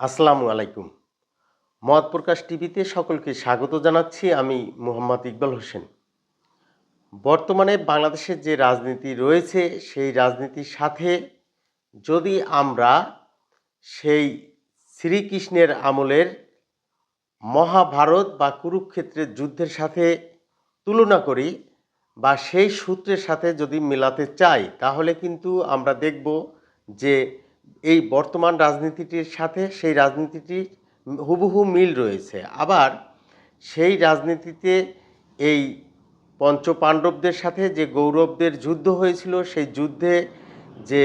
আসসালামু আলাইকুম। মত প্রকাশ টিভিতে সকলকে স্বাগত জানাচ্ছি আমি মোহাম্মদ ইকবাল হোসেন। বর্তমানে বাংলাদেশের যে রাজনীতি রয়েছে, সেই রাজনীতির সাথে যদি আমরা সেই শ্রীকৃষ্ণের আমলের মহাভারত বা কুরুক্ষেত্রের যুদ্ধের সাথে তুলনা করি বা সেই সূত্রের সাথে যদি মেলাতে চাই, তাহলে কিন্তু আমরা দেখব যে এই বর্তমান রাজনীতিটির সাথে সেই রাজনীতিটির হুবহু মিল রয়েছে। আবার সেই রাজনীতিতে এই পঞ্চপাণ্ডবদের সাথে যে গৌরবদের যুদ্ধ হয়েছিল, সেই যুদ্ধে যে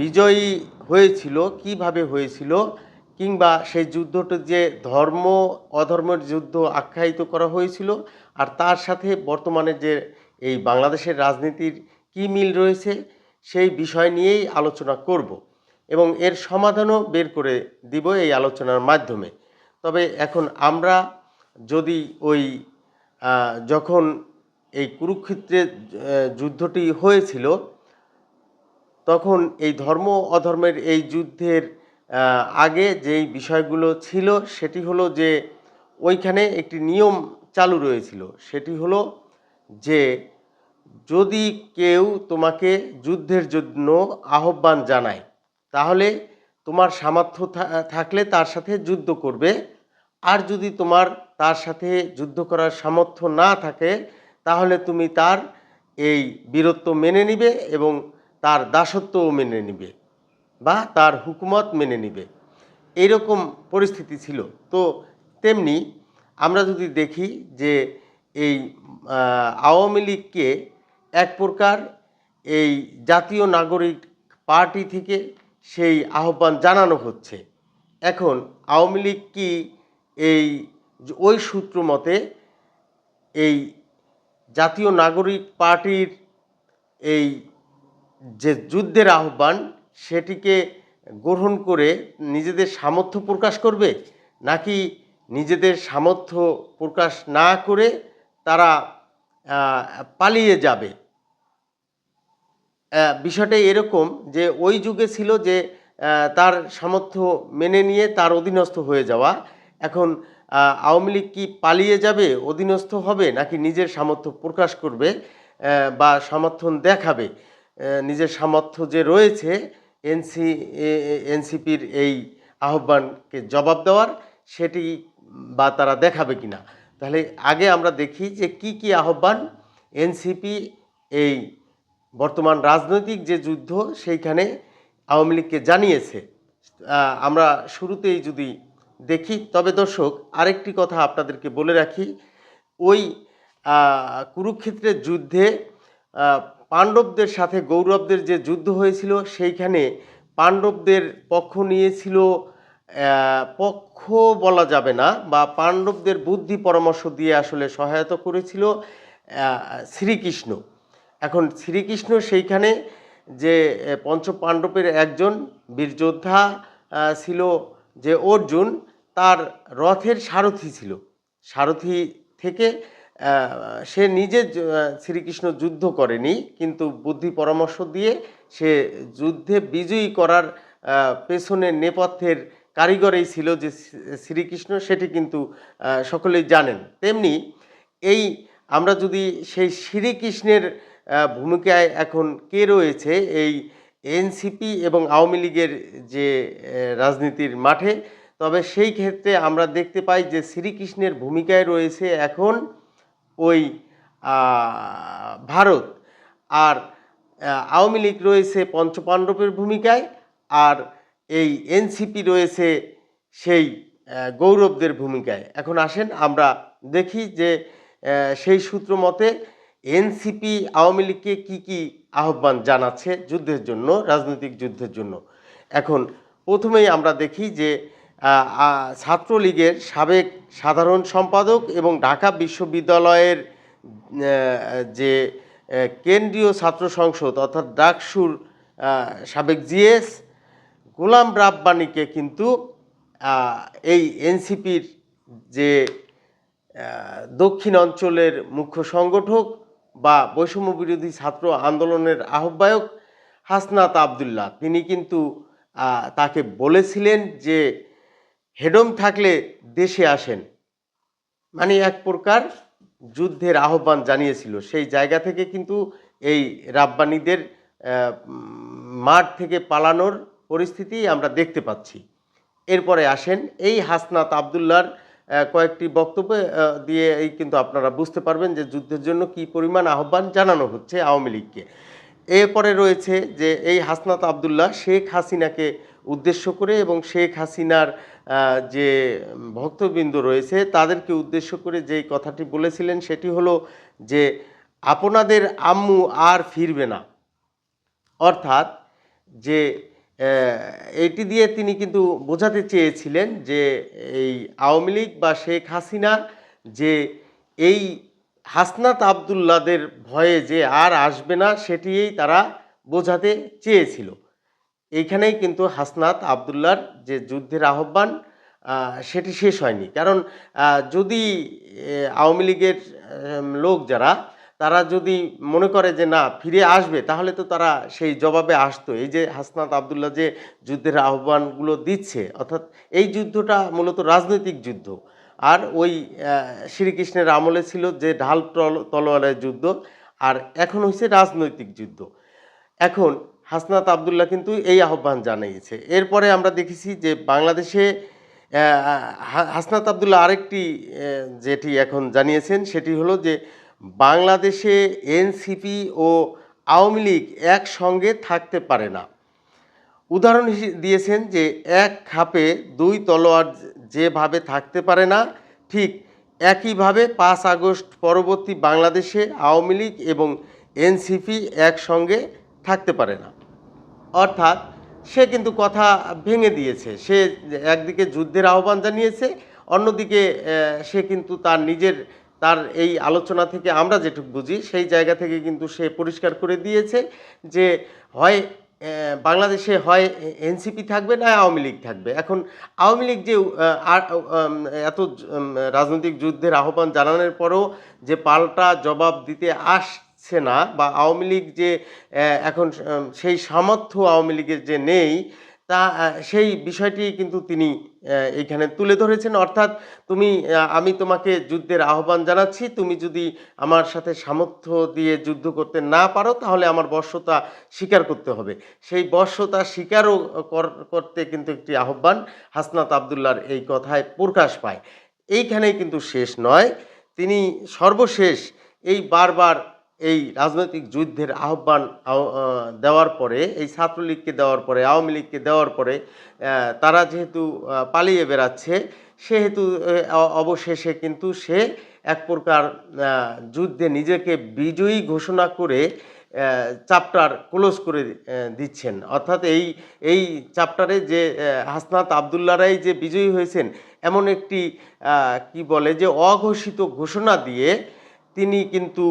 বিজয়ী হয়েছিল, কীভাবে হয়েছিল, কিংবা সেই যুদ্ধটা যে ধর্ম, অধর্মের যুদ্ধ আখ্যায়িত করা হয়েছিল, আর তার সাথে বর্তমানে যে এই বাংলাদেশের রাজনীতির কী মিল রয়েছে, সেই বিষয় নিয়েই আলোচনা করব। এবং এর সমাধানও বের করে দিব এই আলোচনার মাধ্যমে। তবে এখন আমরা যদি ওই যখন এই কুরুক্ষেত্রের যুদ্ধটি হয়েছিল, তখন এই ধর্ম অধর্মের এই যুদ্ধের আগে যেই বিষয়গুলো ছিল, সেটি হলো যে ওইখানে একটি নিয়ম চালু রয়েছিল। সেটি হলো যে যদি কেউ তোমাকে যুদ্ধের জন্য আহ্বান জানায় তাহলে তোমার সামর্থ্য থাকলে তার সাথে যুদ্ধ করবে। আর যদি তোমার তার সাথে যুদ্ধ করার সামর্থ্য না থাকে, তাহলে তুমি তার এই বীরত্ব মেনে নিবে এবং তার দাসত্বও মেনে নিবে বা তার হুকুমত মেনে নিবে। এইরকম পরিস্থিতি ছিল। তো তেমনি আমরা যদি দেখি যে এই আওয়ামী লীগকে এক প্রকার এই জাতীয় নাগরিক পার্টি থেকে সেই আহ্বান জানানো হচ্ছে। এখন আওয়ামী লীগ কি এই ওই সূত্র মতে এই জাতীয় নাগরিক পার্টির এই যে যুদ্ধের আহ্বান, সেটিকে গ্রহণ করে নিজেদের সামর্থ্য প্রকাশ করবে? নাকি নিজেদের সামর্থ্য প্রকাশ না করে তারা পালিয়ে যাবে? বিষয়টা এরকম যে ওই যুগে ছিল যে তার সামর্থ্য মেনে নিয়ে তার অধীনস্থ হয়ে যাওয়া। এখন আওয়ামী লীগ কি পালিয়ে যাবে, অধীনস্থ হবে নাকি নিজের সামর্থ্য প্রকাশ করবে বা সমর্থন দেখাবে? নিজের সামর্থ্য যে রয়েছে, এনসি এনসিপির এই আহ্বানকে জবাব দেওয়ার, সেটি বা তারা দেখাবে কিনা? তাহলে আগে আমরা দেখি যে কি কি আহ্বান এনসিপি এই বর্তমান রাজনৈতিক যে যুদ্ধ সেইখানে আওয়ামী লীগকে জানিয়েছে। আমরা শুরুতেই যদি দেখি, তবে দর্শক, আরেকটি কথা আপনাদেরকে বলে রাখি, ওই কুরুক্ষেত্রের যুদ্ধে পাণ্ডবদের সাথে গৌরবদের যে যুদ্ধ হয়েছিল, সেইখানে পাণ্ডবদের পক্ষ নিয়েছিল পক্ষ বলা যাবে না, বা পাণ্ডবদের বুদ্ধি পরামর্শ দিয়ে আসলে সহায়তা করেছিল শ্রীকৃষ্ণ। এখন শ্রীকৃষ্ণ সেইখানে যে আহ, পঞ্চ পাণ্ডবের একজন বীরযোদ্ধা ছিল যে অর্জুন তার রথের সারথি ছিল। সারথি থেকে সে নিজে শ্রীকৃষ্ণ যুদ্ধ করেনি কিন্তু বুদ্ধি পরামর্শ দিয়ে সে যুদ্ধে বিজয়ী করার পেছনে নেপথ্যের কারিগরেই ছিল যে শ্রীকৃষ্ণ সেটি কিন্তু সকলেই জানেন। তেমনি এই আমরা যদি সেই শ্রীকৃষ্ণের ভূমিকায় এখন কে রয়েছে? এই এনসিপি এবং আওয়ামী লীগের যে রাজনীতির মাঠে। তবে সেই ক্ষেত্রে আমরা দেখতে পাই যে, শ্রীকৃষ্ণের ভূমিকায় রয়েছে এখন ওই ভারত। আর আওয়ামী লীগ রয়েছে পঞ্চপাণ্ডবের ভূমিকায়, আর এই এনসিপি রয়েছে সেই গৌরবদের ভূমিকায়। এখন আসেন, আমরা দেখি যে সেই সূত্র মতে এনসিপি আওয়ামী লীগকে কী কী আহ্বান জানাচ্ছে যুদ্ধের জন্য, রাজনৈতিক যুদ্ধের জন্য? এখন প্রথমেই আমরা দেখি যে ছাত্রলীগের সাবেক সাধারণ সম্পাদক এবং ঢাকা বিশ্ববিদ্যালয়ের যে কেন্দ্রীয় ছাত্র সংসদ অর্থাৎ ডাকসুর সাবেক জিএস, গোলাম রাব্বানিকে কিন্তু এই এনসিপির যে দক্ষিণ অঞ্চলের মুখ্য সংগঠক বা বৈষম্য বিরোধী ছাত্র আন্দোলনের আহ্বায়ক হাসনাত আবদুল্লাহ। তিনি কিন্তু তাকে বলেছিলেন যে, হেডম থাকলে দেশে আসেন। মানে এক প্রকার যুদ্ধের আহ্বান জানিয়েছিল। সেই জায়গা থেকে কিন্তু এই রাব্বানীদের মাঠ থেকে পালানোর পরিস্থিতি আমরা দেখতে পাচ্ছি। এরপরে আসেন এই হাসনাত আবদুল্লার কয়েকটি বক্তব্য দিয়ে এই কিন্তু আপনারা বুঝতে পারবেন যে যুদ্ধের জন্য কি পরিমাণ আহ্বান জানানো হচ্ছে আওয়ামী লীগকে। এরপরে রয়েছে যে এই হাসনাত আবদুল্লাহ, শেখ হাসিনাকে উদ্দেশ্য করে এবং শেখ হাসিনার যে ভক্তবৃন্দ রয়েছে, তাদেরকে উদ্দেশ্য করে যেই কথাটি বলেছিলেন সেটি হলো যে আপনাদের আম্মু আর ফিরবে না। অর্থাৎ যে এইটি দিয়ে তিনি কিন্তু বোঝাতে চেয়েছিলেন যে এই আওয়ামী লীগ বা শেখ হাসিনা যে এই হাসনাত আবদুল্লাদের ভয়ে যে আর আসবে না সেটিই তারা বোঝাতে চেয়েছিল। এইখানেই কিন্তু হাসনাত আবদুল্লার যে যুদ্ধের আহ্বান সেটি শেষ হয়নি। কারণ যদি আওয়ামী লীগের লোক যারা তারা যদি মনে করে যে না, ফিরে আসবে, তাহলে তো তারা সেই জবাবে আসতো। এই যে হাসনাত আবদুল্লাহ যে যুদ্ধের আহ্বানগুলো দিচ্ছে, অর্থাৎ এই যুদ্ধটা মূলত রাজনৈতিক যুদ্ধ। আর ওই শ্রীকৃষ্ণের আমলে ছিল যে ঢাল তল- তলোয়ারের যুদ্ধ, আর এখন হচ্ছে রাজনৈতিক যুদ্ধ। এখন হাসনাত আবদুল্লাহ কিন্তু এই আহ্বান জানিয়েছে। এরপরে আমরা দেখেছি যে বাংলাদেশে হাসনাত আবদুল্লাহ আরেকটি যেটি এখন জানিয়েছেন, সেটি হলো যে বাংলাদেশে এনসিপি ও আওয়ামী লীগ একসঙ্গে থাকতে পারে না। উদাহরণ দিয়েছেন যে এক খাপে দুই তলোয়ার যেভাবে থাকতে পারে না, ঠিক একইভাবে পাঁচ আগস্ট পরবর্তী বাংলাদেশে আওয়ামী লীগ এবং এনসিপি একসঙ্গে থাকতে পারে না। অর্থাৎ সে কিন্তু কথা ভেঙে দিয়েছে। সে একদিকে যুদ্ধের আহ্বান জানিয়েছে, অন্যদিকে সে কিন্তু তার নিজের তার এই আলোচনা থেকে আমরা যেটুকু বুঝি, সেই জায়গা থেকে কিন্তু সে পরিষ্কার করে দিয়েছে যে হয় বাংলাদেশে হয় এনসিপি থাকবে না আওয়ামী লীগ থাকবে। এখন আওয়ামী লীগ যে আর এত রাজনৈতিক যুদ্ধের আহ্বান জানানোর পরেও যে পাল্টা জবাব দিতে আসছে না বা আওয়ামী লীগ যে এখন সেই সামর্থ্য আওয়ামী লীগের যে নেই তা সেই বিষয়টি কিন্তু তিনি আহ, এইখানে তুলে ধরেছেন। অর্থাৎ তুমি আমি তোমাকে যুদ্ধের আহ্বান জানাচ্ছি। তুমি যদি আমার সাথে সামর্থ্য দিয়ে যুদ্ধ করতে না পারো তাহলে আমার বর্ষতা স্বীকার করতে হবে। সেই বর্ষতা স্বীকারও কর- করতে কিন্তু একটি আহ্বান হাসনাত আবদুল্লার এই কথায় প্রকাশ পায়। এইখানেই কিন্তু শেষ নয়। তিনি সর্বশেষ এই বারবার এই রাজনৈতিক যুদ্ধের আহ্বান দেওয়ার পরে, এই ছাত্রলীগকে দেওয়ার পরে, আওয়ামী লীগকে দেওয়ার পরে তারা যেহেতু পালিয়ে বেড়াচ্ছে, সেহেতু অবশেষে কিন্তু সে এক প্রকার যুদ্ধে নিজেকে বিজয়ী ঘোষণা করে চাপ্টার ক্লোজ করে দিচ্ছেন। অর্থাৎ এই এই চাপ্টারে যে হাসনাত আবদুল্লারাই যে বিজয়ী হয়েছেন, এমন একটি কি বলে যে, অঘোষিত ঘোষণা দিয়ে তিনি কিন্তু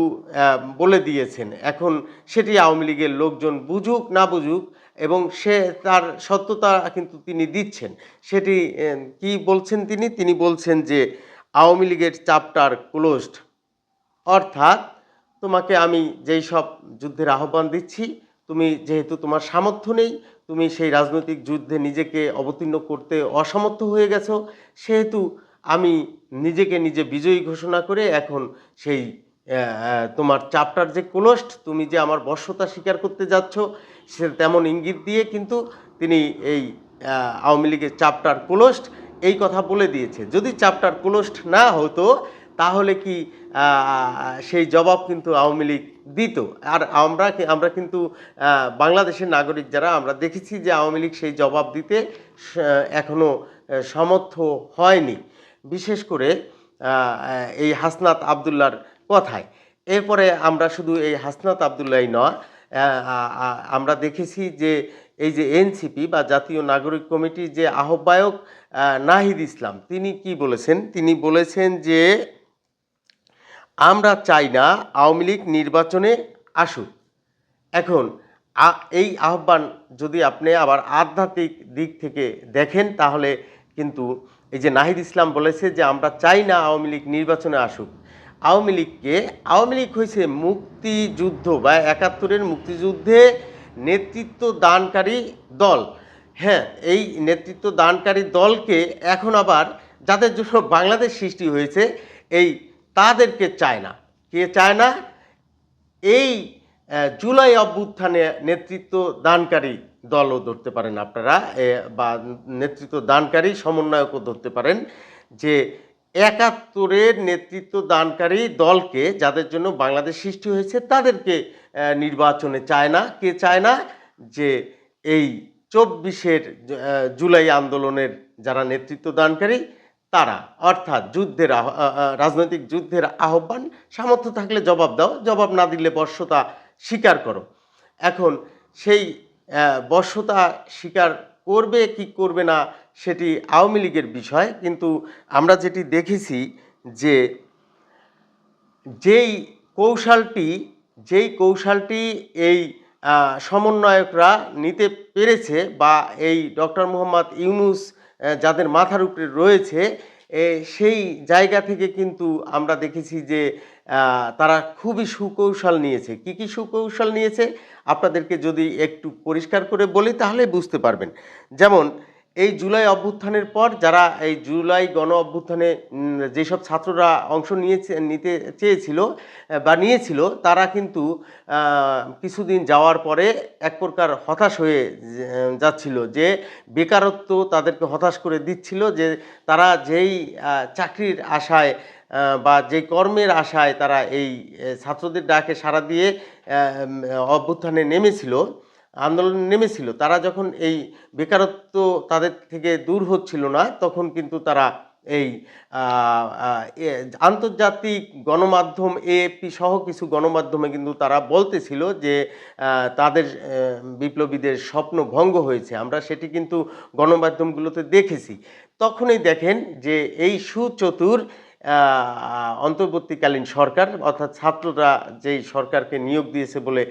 বলে দিয়েছেন, এখন সেটি আওয়ামী লীগের লোকজন বুঝুক, না বুঝুক, এবং সে তার সত্যতা কিন্তু তিনি দিচ্ছেন। সেটি কি বলছেন তিনি? তিনি বলছেন যে, আওয়ামী লীগের চাপ্টার ক্লোজড অর্থাৎ, তোমাকে আমি যেই সব যুদ্ধের আহ্বান দিচ্ছি, তুমি যেহেতু তোমার সামর্থ্য নেই, তুমি সেই রাজনৈতিক যুদ্ধে নিজেকে অবতীর্ণ করতে অসমর্থ হয়ে গেছো, সেহেতু আমি নিজেকে নিজে বিজয়ী ঘোষণা করে এখন সেই তোমার চাপটার যে ক্লোস্ট তুমি যে আমার বর্ষতা স্বীকার করতে যাচ্ছ, সে তেমন ইঙ্গিত দিয়ে কিন্তু তিনি এই আওয়ামী লীগের চাপটার ক্লোস্ট এই কথা বলে দিয়েছে। যদি চাপটার ক্লোস্ট না হতো, তাহলে কি সেই জবাব কিন্তু আওয়ামী লীগ দিত? আর আমরা আমরা কিন্তু বাংলাদেশের নাগরিক যারা, আমরা দেখেছি যে আওয়ামী লীগ সেই জবাব দিতে স- এখনও সমর্থ হয়নি। বিশেষ করে এই হাসনাত আবদুল্লার কথায়। এরপরে আমরা শুধু এই হাসনাত আবদুল্লাহ নয় আমরা দেখেছি যে এই যে এনসিপি বা জাতীয় নাগরিক কমিটির যে আহ্বায়ক নাহিদ ইসলাম, তিনি কি বলেছেন? তিনি বলেছেন যে, আমরা চাই না আওয়ামী লীগ নির্বাচনে আসুক। এখন এই আহ্বান যদি আপনি আবার আধ্যাত্মিক দিক থেকে দেখেন, তাহলে কিন্তু এই যে নাহিদ ইসলাম বলেছে যে আমরা চাই না আওয়ামী লীগ নির্বাচনে আসুক। আওয়ামী লীগকে, আওয়ামী লীগ হয়েছে মুক্তিযুদ্ধ বা একাত্তরের মুক্তিযুদ্ধে নেতৃত্ব দানকারী দল। হ্যাঁ এই নেতৃত্ব দানকারী দলকে এখন আবার যাদের জন্য বাংলাদেশ সৃষ্টি হয়েছে, এই তাদেরকে চায় না। কে চায় না? এই জুলাই অভ্যুত্থানে নেতৃত্ব দানকারী দলও ধরতে পারেন আপনারা বা নেতৃত্ব দানকারী, সমন্বয়কও ধরতে পারেন, যে একাত্তরের নেতৃত্ব দানকারী দলকে যাদের জন্য বাংলাদেশ সৃষ্টি হয়েছে, তাদেরকে নির্বাচনে চায় না। কে চায় না? যে এই চব্বিশের জুলাই আন্দোলনের যারা নেতৃত্ব দানকারী, তারা। অর্থাৎ যুদ্ধের রাজনৈতিক যুদ্ধের আহ্বান, সামর্থ্য থাকলে জবাব দাও, জবাব না দিলে বর্ষতা স্বীকার করো। এখন সেই বর্ষতা স্বীকার করবে কি করবে না সেটি আওয়ামী লীগের বিষয়। কিন্তু আমরা যেটি দেখেছি যে যেই কৌশলটি যেই কৌশলটি এই সমন্বয়করা নিতে পেরেছে বা এই ডক্টর মোহাম্মদ ইউনুস যাদের মাথার উপরে রয়েছে সেই জায়গা থেকে কিন্তু আমরা দেখেছি যে তারা খুবই সুকৌশল নিয়েছে। কি কি সুকৌশল নিয়েছে? আপনাদেরকে যদি একটু পরিষ্কার করে বলি, তাহলে বুঝতে পারবেন। যেমন, এই জুলাই অভ্যুত্থানের পর যারা এই জুলাই গণ অভ্যুত্থানে যেসব ছাত্ররা অংশ নিয়েছে, নিতে চেয়েছিল বা নিয়েছিল, তারা কিন্তু কিছুদিন যাওয়ার পরে এক প্রকার হতাশ হয়ে যাচ্ছিল যে, বেকারত্ব তাদেরকে হতাশ করে দিচ্ছিল যে, তারা যেই চাকরির আশায় বা যে কর্মের আশায় তারা এই ছাত্রদের ডাকে সাড়া দিয়ে অভ্যুত্থানে নেমেছিল, আন্দোলনে নেমেছিল, তারা যখন এই বেকারত্ব তাদের থেকে দূর হচ্ছিল না, তখন কিন্তু তারা এই আন্তর্জাতিক গণমাধ্যম এএপি সহ কিছু গণমাধ্যমে কিন্তু তারা বলতেছিল যে তাদের বিপ্লবীদের স্বপ্ন ভঙ্গ হয়েছে। আমরা সেটি কিন্তু গণমাধ্যমগুলোতে দেখেছি। তখনই দেখেন যে, এই সুচতুর অন্তর্বর্তীকালীন সরকার, অর্থাৎ ছাত্ররা যেই সরকারকে নিয়োগ দিয়েছে বলে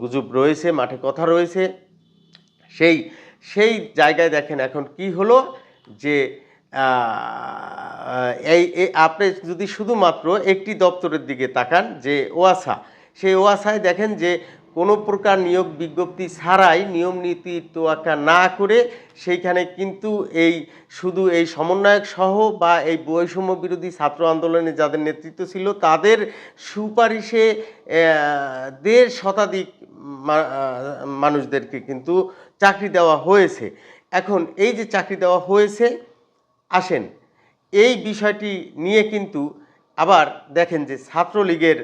গুজব রয়েছে, মাঠে কথা রয়েছে, সেই সেই জায়গায় দেখেন এখন কি হলো যে এই- আপনি যদি শুধুমাত্র একটি দপ্তরের দিকে তাকান যে ওয়াসা, সেই ওয়াসায় দেখেন যে কোনো প্রকার নিয়োগ বিজ্ঞপ্তি ছাড়াই নিয়ম, নীতি তোয়াক্কা না করে সেইখানে কিন্তু এই শুধু এই সমন্বয়ক সহ বা এই বৈষম্য বিরোধী ছাত্র আন্দোলনে যাদের নেতৃত্ব ছিল, তাদের সুপারিশে দেড় শতাধিক মানুষদেরকে কিন্তু চাকরি দেওয়া হয়েছে। এখন এই যে চাকরি দেওয়া হয়েছে, আসেন, এই বিষয়টি নিয়ে কিন্তু আবার দেখেন যে ছাত্রলীগের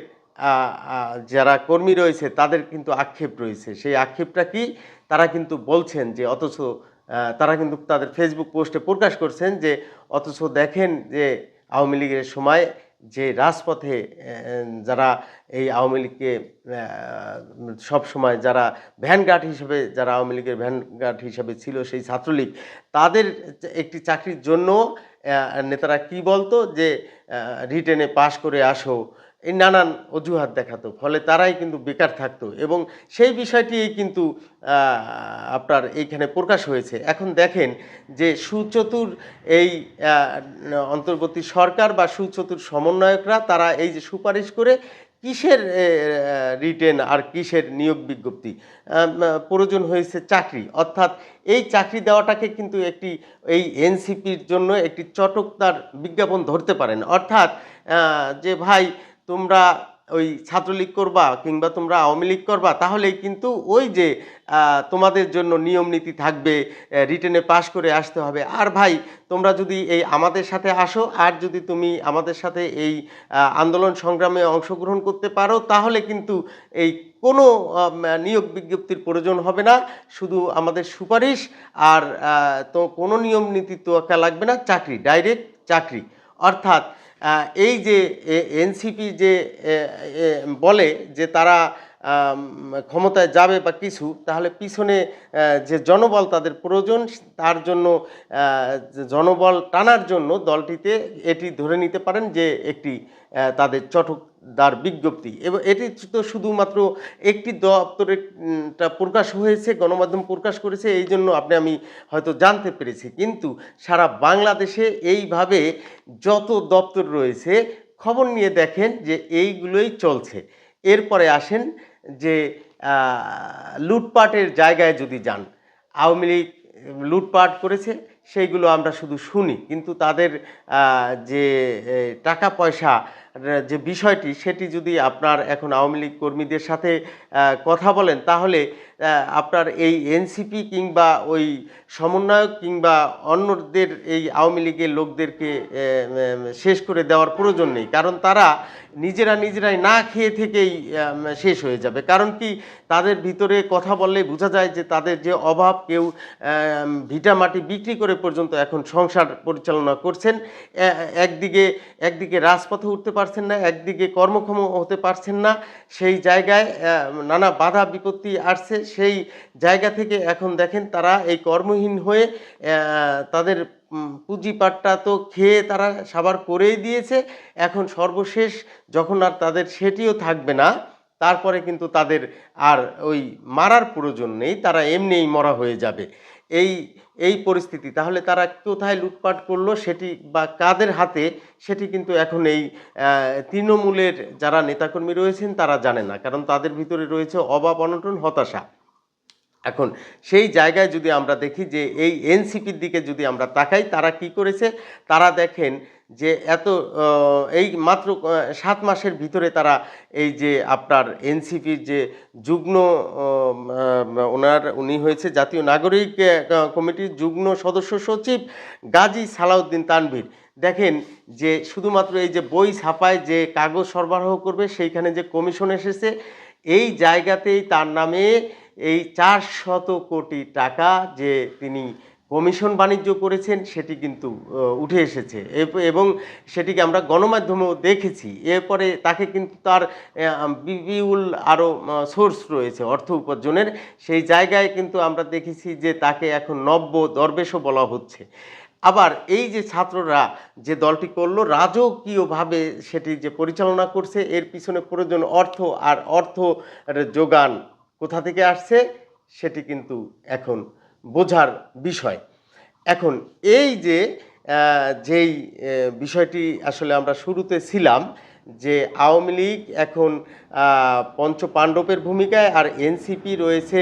যারা কর্মী রয়েছে, তাদের কিন্তু আক্ষেপ রয়েছে। সেই আক্ষেপটা কি? তারা কিন্তু বলছেন যে, অথচ তারা কিন্তু তাদের ফেসবুক পোস্টে প্রকাশ করছেন যে, অথচ দেখেন যে, আওয়ামী লীগের সময় যে রাজপথে যারা এই আওয়ামী লীগকে সব সময় যারা ভ্যানগার্ড হিসেবে, যারা আওয়ামী লীগের ভ্যানগার্ড হিসেবে ছিল সেই ছাত্রলীগ, তাদের একটি চাকরির জন্য নেতারা কি বলতো? যে রিটেনে পাশ করে আসো এই নানান অজুহাত দেখাতো, ফলে তারাই কিন্তু বেকার থাকতো এবং সেই বিষয়টি কিন্তু আপনার এইখানে প্রকাশ হয়েছে। এখন দেখেন যে সুচতুর এই অন্তর্বর্তী সরকার বা সুচতুর সমন্বয়করা তারা এই যে সুপারিশ করে কিসের রিটেন আর কিসের নিয়োগ বিজ্ঞপ্তি? প্রয়োজন হয়েছে চাকরি। অর্থাৎ এই চাকরি দেওয়াটাকে কিন্তু একটি, এই এনসিপির জন্য একটি চটকদার বিজ্ঞাপন ধরতে পারেন। অর্থাৎ যে ভাই তোমরা ওই ছাত্রলীগ করবা কিংবা তোমরা আওয়ামী লীগ করবা, তাহলেই কিন্তু ওই যে তোমাদের জন্য নিয়ম নীতি থাকবে রিটেনে পাশ করে আসতে হবে। আর ভাই, তোমরা যদি এই আমাদের সাথে আসো, আর যদি তুমি আমাদের সাথে এই আন্দোলন সংগ্রামে অংশগ্রহণ করতে পারো, তাহলে কিন্তু এই কোনো নিয়োগ বিজ্ঞপ্তির প্রয়োজন হবে না। শুধু আমাদের সুপারিশ, আর তো কোনো নিয়ম নীতি তোয়াক্কা লাগবে না, চাকরি ডাইরেক্ট চাকরি। অর্থাৎ এই যে এনসিপি যে বলে যে তারা ক্ষমতায় যাবে বা কিছু, তাহলে পিছনে যে জনবল তাদের প্রয়োজন, তার জন্য জনবল টানার জন্য দলটিতে এটি ধরে নিতে পারেন যে একটি তাদের তাদের চটকদার বিজ্ঞপ্তি। এবং এটি তো শুধুমাত্র একটি দপ্তরে উম, প্রকাশ হয়েছে গণমাধ্যম প্রকাশ করেছে এই জন্য আপনি আমি হয়তো জানতে পেরেছি। কিন্তু সারা বাংলাদেশে এইভাবে যত দপ্তর রয়েছে খবর নিয়ে দেখেন যে এইগুলোই চলছে। এরপরে আসেন যে লুটপাটের জায়গায় যদি যান আওয়ামী লীগ লুটপাট করেছে সেইগুলো আমরা শুধু শুনি। কিন্তু তাদের যে টাকা পয়সা যে বিষয়টি, সেটি যদি আপনার এখন আওয়ামী লীগ কর্মীদের সাথে কথা বলেন, তাহলে আপনার এই এনসিপি কিংবা ওই সমন্বয়ক কিংবা অন্যদের এই আওয়ামী লীগের লোকদেরকে শেষ করে দেওয়ার প্রয়োজন নেই। কারণ তারা নিজেরা নিজেরাই না খেয়ে থেকেই শেষ হয়ে যাবে। কারণ কি, তাদের ভিতরে কথা বললে বোঝা যায় যে তাদের যে অভাব, কেউ ভিটা মাটি বিক্রি করে পর্যন্ত এখন সংসার পরিচালনা করছেন। একদিকে একদিকে রাজপথে উঠতে পারছেন না, একদিকে কর্মক্ষম হতে পারছেন না। সেই জায়গায় নানা বাধা বিপত্তি আসছে। সেই জায়গা থেকে এখন দেখেন তারা এই কর্মহীন হয়ে তাদের পুঁজিপাটটা তো খেয়ে তারা সাবার করেই দিয়েছে। এখন সর্বশেষ যখন আর তাদের সেটিও থাকবে না, তারপরে কিন্তু তাদের আর ওই মারার প্রয়োজন নেই, তারা এমনিই মরা হয়ে যাবে। এই এই পরিস্থিতি, তাহলে তারা কোথায় লুটপাট করল সেটি বা কাদের হাতে সেটি কিন্তু এখন এই তৃণমূলের যারা নেতাকর্মী রয়েছেন তারা জানে না, কারণ তাদের ভিতরে রয়েছে অভাব, অনটন, হতাশা। এখন সেই জায়গায় যদি আমরা দেখি যে এই এনসিপির দিকে যদি আমরা তাকাই, তারা কি করেছে? তারা দেখেন যে এত এই মাত্র সাত মাসের ভিতরে তারা এই যে আপনার এনসিপির যে যুগ্ম ওনার, উনি হয়েছে জাতীয় নাগরিক কমিটির যুগ্ম সদস্য সচিব গাজী সালাউদ্দিন তানভীর। দেখেন যে শুধুমাত্র এই যে বই ছাপায় যে কাগজ সরবরাহ করবে, সেইখানে যে কমিশন এসেছে, এই জায়গাতেই তার নামে এই চার শত কোটি টাকা যে তিনি কমিশন বাণিজ্য করেছেন, সেটি কিন্তু উঠে এসেছে। এবং সেটিকে আমরা গণমাধ্যমেও দেখেছি। এরপরে তাকে কিন্তু তার বিপুল আরও সোর্স রয়েছে অর্থ উপার্জনের। সেই জায়গায় কিন্তু আমরা দেখেছি যে তাকে এখন নব্য দরবেশও বলা হচ্ছে। আবার এই যে ছাত্ররা যে দলটি করল, রাজকীয়ভাবে সেটি যে পরিচালনা করছে, এর পিছনে প্রয়োজন অর্থ, আর অর্থ যোগান কোথা থেকে আসছে সেটি কিন্তু এখন বোঝার বিষয়। এখন এই যে যেই বিষয়টি আসলে আমরা শুরুতে ছিলাম যে আওয়ামী লীগ এখন পঞ্চপাণ্ডবের ভূমিকায় আর এনসিপি রয়েছে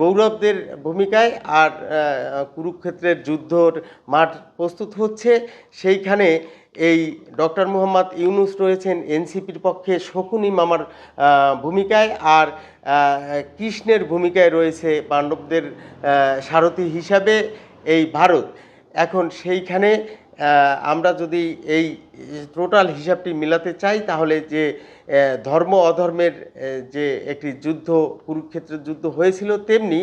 গৌরবদের ভূমিকায় আর কুরুক্ষেত্রের যুদ্ধর মাঠ প্রস্তুত হচ্ছে, সেইখানে এই ডক্টর মোহাম্মদ ইউনুস রয়েছেন এনসিপির পক্ষে শকুনি মামার ভূমিকায় আর কৃষ্ণের ভূমিকায় রয়েছে পাণ্ডবদের সারথী হিসাবে এই ভারত। এখন সেইখানে আমরা যদি এই টোটাল হিসাবটি মিলাতে চাই, তাহলে যে ধর্ম অধর্মের যে একটি যুদ্ধ, কুরুক্ষেত্রের যুদ্ধ হয়েছিল তেমনি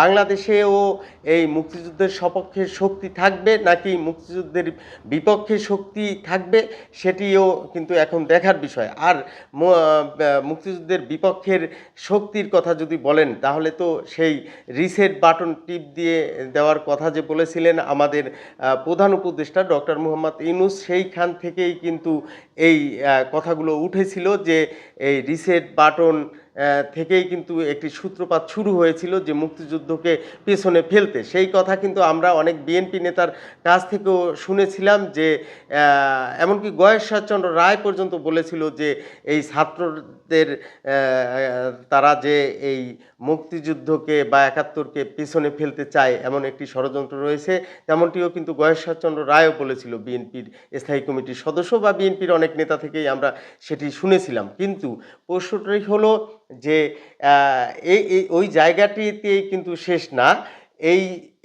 বাংলাদেশেও এই মুক্তিযুদ্ধের সপক্ষে শক্তি থাকবে নাকি মুক্তিযুদ্ধের বিপক্ষে শক্তি থাকবে সেটিও কিন্তু এখন দেখার বিষয়। আর মুক্তিযুদ্ধের বিপক্ষের শক্তির কথা যদি বলেন, তাহলে তো সেই রিসেট বাটন টিপ দিয়ে দেওয়ার কথা যে বলেছিলেন আমাদের প্রধান উপদেষ্টা ডক্টর মোহাম্মদ ইউনুস, সেইখান থেকেই কিন্তু এই কথাগুলো উঠেছিল যে এই রিসেট বাটন থেকেই কিন্তু একটি সূত্রপাত শুরু হয়েছিল যে মুক্তিযুদ্ধকে পেছনে ফেলতে। সেই কথা কিন্তু আমরা অনেক বিএনপি নেতার কাছ থেকেও শুনেছিলাম যে এমনকি গয়েশ্বরচন্দ্র রায় পর্যন্ত বলেছিল যে এই ছাত্রদের তারা যে এই মুক্তিযুদ্ধকে বা একাত্তরকে পেছনে ফেলতে চায় এমন একটি ষড়যন্ত্র রয়েছে, তেমনটিও কিন্তু গয়েশ্বরচন্দ্র রায়ও বলেছিল বিএনপির স্থায়ী কমিটির সদস্য বা বিএনপির অনেক নেতা থেকেই আমরা সেটি শুনেছিলাম। কিন্তু প্রশ্নটাই হলো যে এই ওই জায়গাটিতে কিন্তু শেষ না। এই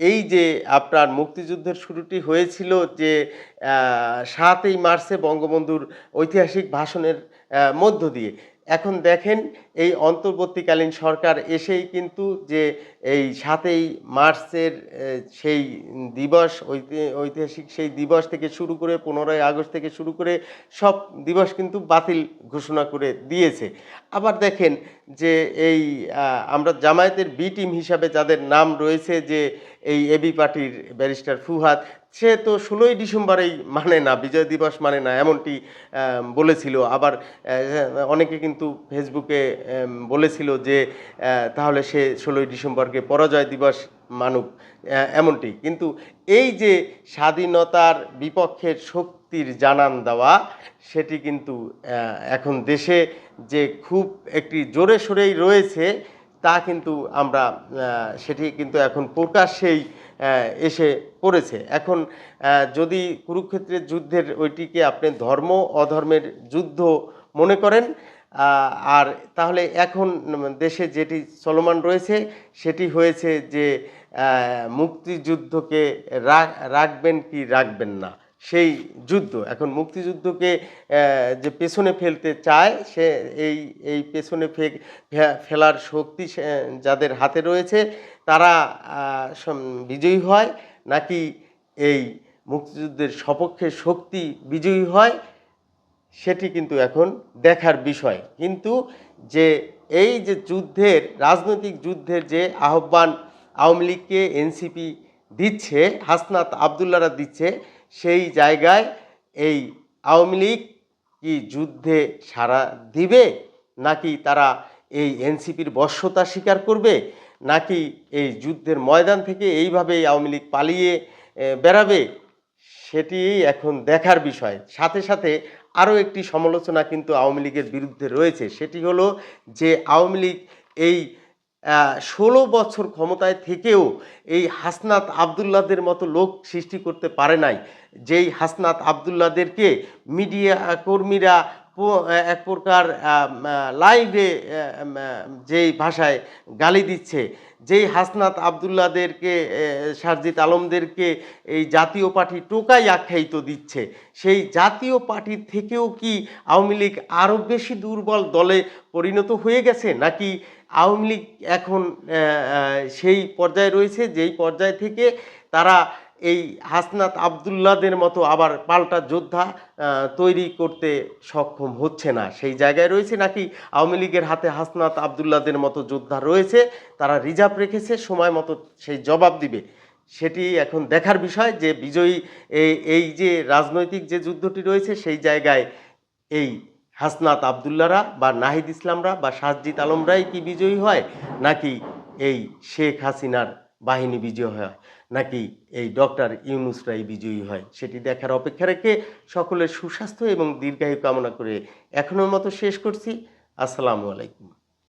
এই যে আপনার মুক্তিযুদ্ধের শুরুটি হয়েছিল যে সাতই মার্চে বঙ্গবন্ধুর ঐতিহাসিক ভাষণের মধ্য দিয়ে। এখন দেখেন এই অন্তর্বর্তীকালীন সরকার এসেই কিন্তু যে এই সাতই মার্চের সেই দিবস, ঐতি- ঐতিহাসিক সেই দিবস থেকে শুরু করে পনেরোই আগস্ট থেকে শুরু করে সব দিবস কিন্তু বাতিল ঘোষণা করে দিয়েছে। আবার দেখেন যে এই আমরা জামায়াতের বি টিম হিসাবে যাদের নাম রয়েছে যে এই এবি পার্টির ব্যারিস্টার ফুহাদ সে তো ষোলোই ডিসেম্বরেই মানে না, বিজয় দিবস মানে না, এমনটি বলেছিল। আবার অনেকে কিন্তু ফেসবুকে বলেছিল যে তাহলে সে ষোলোই ডিসেম্বরকে পরাজয় দিবস মানুক এমনটি। কিন্তু এই যে স্বাধীনতার বিপক্ষের শক্তির জানান দেওয়া, সেটি কিন্তু এখন দেশে যে খুব একটি জোরে সোরেই রয়েছে, তা কিন্তু আমরা সেটি কিন্তু এখন প্রকাশ্যেই এসে পড়েছে। এখন যদি কুরুক্ষেত্রের যুদ্ধের ওইটিকে আপনি ধর্ম অধর্মের যুদ্ধ মনে করেন আর তাহলে এখন দেশে যেটি চলমান রয়েছে, সেটি হয়েছে যে মুক্তিযুদ্ধকে রাখবেন কি রাখবেন না। সেই যুদ্ধ। এখন মুক্তিযুদ্ধকে যে পেছনে ফেলতে চায়, সে এই এই পেছনে ফে- ফেলার শক্তি যাদের হাতে রয়েছে, তারা বিজয়ী হয়। নাকি এই মুক্তিযুদ্ধের সপক্ষে শক্তি বিজয়ী হয়, সেটি কিন্তু এখন দেখার বিষয়। কিন্তু যে এই যে যুদ্ধের, রাজনৈতিক যুদ্ধের যে আহ্বান আওয়ামী লীগকে এনসিপি দিচ্ছে, হাসনাত আবদুল্লারা দিচ্ছে সেই জায়গায় এই আওয়ামী লীগ কি যুদ্ধে সাড়া দিবে? নাকি তারা এই এনসিপির বশ্যতা স্বীকার করবে? নাকি এই যুদ্ধের ময়দান থেকে এইভাবেই আওয়ামী লীগ পালিয়ে বেড়াবে? সেটি এখন দেখার বিষয়। সাথে সাথে আরও একটি সমালোচনা কিন্তু আওয়ামী লীগের বিরুদ্ধে রয়েছে। সেটি হলো যে আওয়ামী লীগ এই ষোলো বছর ক্ষমতায় থেকেও এই হাসনাত আবদুল্লাদের মতো লোক সৃষ্টি করতে পারে নাই। যেই হাসনাত আবদুল্লাদেরকে মিডিয়া কর্মীরা এক প্রকার লাইভে যেই ভাষায় গালি দিচ্ছে, যেই হাসনাত আবদুল্লাদেরকে সারজিত আলমদেরকে এই জাতীয় পার্টি টোকাই আখ্যায়িত দিচ্ছে, সেই জাতীয় পার্টির থেকেও কি আওয়ামী লীগ আরও বেশি দুর্বল দলে পরিণত হয়ে গেছে? নাকি আওয়ামী লীগ এখন সেই পর্যায়ে রয়েছে, যেই পর্যায় থেকে তারা এই হাসনাত আবদুল্লাদের মতো আবার পাল্টা যোদ্ধা তৈরি করতে সক্ষম হচ্ছে না। সেই জায়গায় রয়েছে নাকি আওয়ামী লীগের হাতে হাসনাত আবদুল্লাদের মতো যোদ্ধা রয়েছে, তারা রিজার্ভ রেখেছে, সময় মতো সেই জবাব দিবে। সেটি এখন দেখার বিষয় যে বিজয়ী এই যে রাজনৈতিক যে যুদ্ধটি রয়েছে, সেই জায়গায় এই হাসনাত আবদুল্লারা বা নাহিদ ইসলামরা বা সাজিদ আলমরাই কি বিজয়ী হয়? নাকি এই শেখ হাসিনার বাহিনী বিজয়ী হয়? নাকি এই ডক্টর ইউনুসরাই বিজয়ী হয়? সেটি দেখার অপেক্ষা রেখে সকলের সুস্বাস্থ্য এবং দীর্ঘায়ু কামনা করে এখনোর মতো শেষ করছি। আসসালামু আলাইকুম।